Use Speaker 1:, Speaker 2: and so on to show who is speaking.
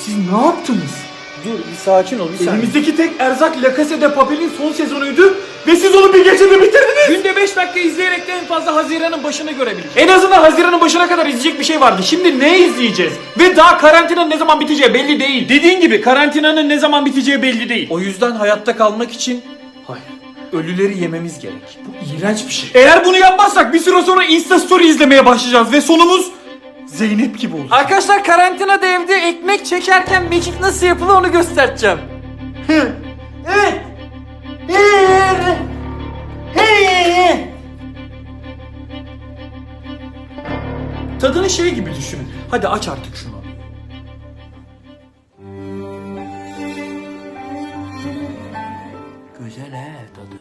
Speaker 1: Siz ne yaptınız?
Speaker 2: Dur bir sakin ol bir saniye.
Speaker 1: Elimizdeki tek erzak La Casa de Papel'in son sezonuydu ve siz onu bir gecede bitirdiniz. Günde 5 dakika izleyerek de en fazla Haziran'ın başını görebiliriz. En azından Haziran'ın başına kadar izleyecek bir şey vardı. Şimdi ne izleyeceğiz? Ve daha karantinanın ne zaman biteceği belli değil. Dediğin gibi karantinanın ne zaman biteceği belli değil.
Speaker 2: O yüzden hayatta kalmak için hayır ölüleri yememiz gerek.
Speaker 1: Bu iğrenç bir şey. Eğer bunu yapmazsak bir süre sonra Insta Story izlemeye başlayacağız ve sonumuz Zeynep gibi olacak.
Speaker 3: Arkadaşlar karantinada evde ekmek çekerken mekik nasıl yapılır onu göstereceğim. evet.
Speaker 1: Tadını şey gibi düşünün. Hadi aç artık şunu. Güzel he tadı.